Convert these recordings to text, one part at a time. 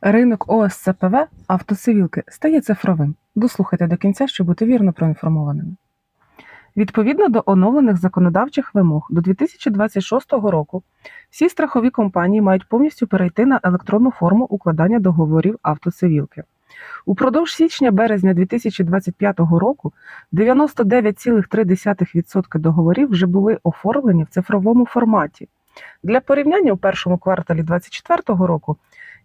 Ринок ОСЦПВ автоцивілки стає цифровим. Дослухайте до кінця, щоб бути вірно проінформованими. Відповідно до оновлених законодавчих вимог до 2026 року всі страхові компанії мають повністю перейти на електронну форму укладання договорів автоцивілки. Упродовж січня-березня 2025 року 99,3% договорів вже були оформлені в цифровому форматі. Для порівняння у першому кварталі 2024 року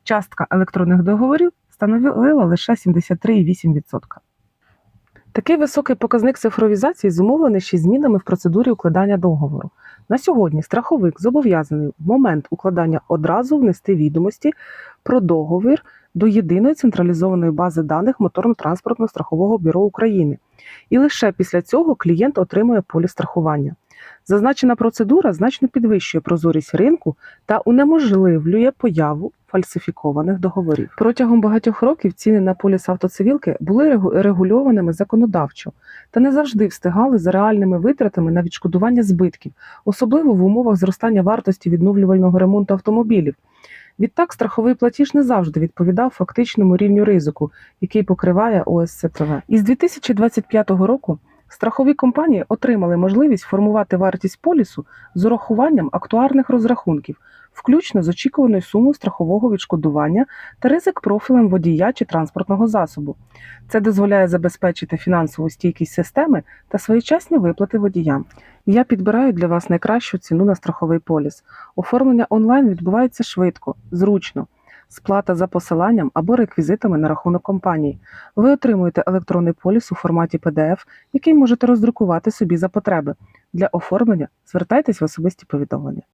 частка електронних договорів становила лише 73,8%. Такий високий показник цифровізації зумовлений ще змінами в процедурі укладання договору. На сьогодні страховик зобов'язаний в момент укладання одразу внести відомості про договір до єдиної централізованої бази даних моторно-транспортного страхового бюро України. І лише після цього клієнт отримує поліс страхування. Зазначена процедура значно підвищує прозорість ринку та унеможливлює появу фальсифікованих договорів. Протягом багатьох років ціни на поліс автоцивілки були регу- регульованими законодавчо та не завжди встигали за реальними витратами на відшкодування збитків, особливо в умовах зростання вартості відновлювального ремонту автомобілів. Відтак, страховий платіж не завжди відповідав фактичному рівню ризику, який покриває ОСЦПВ. Із 2025 року страхові компанії отримали можливість формувати вартість полісу з урахуванням актуарних розрахунків, включно з очікуваною сумою страхового відшкодування та ризик профілем водія чи транспортного засобу. Це дозволяє забезпечити фінансову стійкість системи та своєчасні виплати водіям. Я підбираю для вас найкращу ціну на страховий поліс. Оформлення онлайн відбувається швидко, зручно. Сплата за посиланням або реквізитами на рахунок компанії. Ви отримуєте електронний поліс у форматі PDF, який можете роздрукувати собі за потреби. Для оформлення звертайтесь в особисті повідомлення.